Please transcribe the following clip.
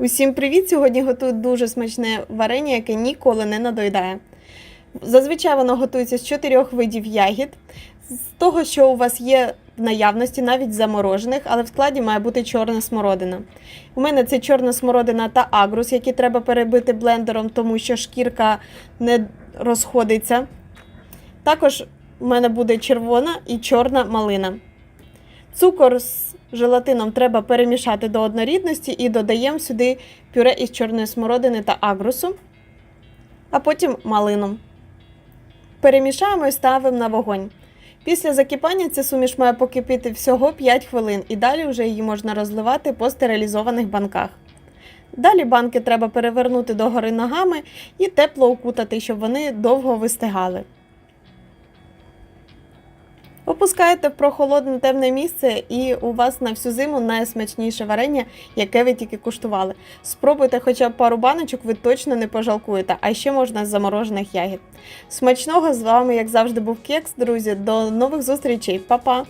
Усім привіт! Сьогодні готую дуже смачне варення, яке ніколи не надоїдає. Зазвичай воно готується з чотирьох видів ягід, з того, що у вас є в наявності, навіть заморожених, але в складі має бути чорна смородина. У мене це чорна смородина та агрус, які треба перебити блендером, тому що шкірка не розходиться. Також у мене буде червона і чорна малина. Цукор з желатином треба перемішати до однорідності і додаємо сюди пюре із чорної смородини та агрусу, а потім малину. Перемішаємо і ставимо на вогонь. Після закипання ця суміш має покипіти всього 5 хвилин, і далі вже її можна розливати по стерилізованих банках. Далі банки треба перевернути догори ногами і тепло укутати, щоб вони довго вистигали. Опускаєте в прохолодне темне місце, і у вас на всю зиму найсмачніше варення, яке ви тільки куштували. Спробуйте хоча б пару баночок, ви точно не пожалкуєте, а ще можна з заморожених ягід. Смачного з вами, як завжди, був кекс, друзі. До нових зустрічей, Па-па!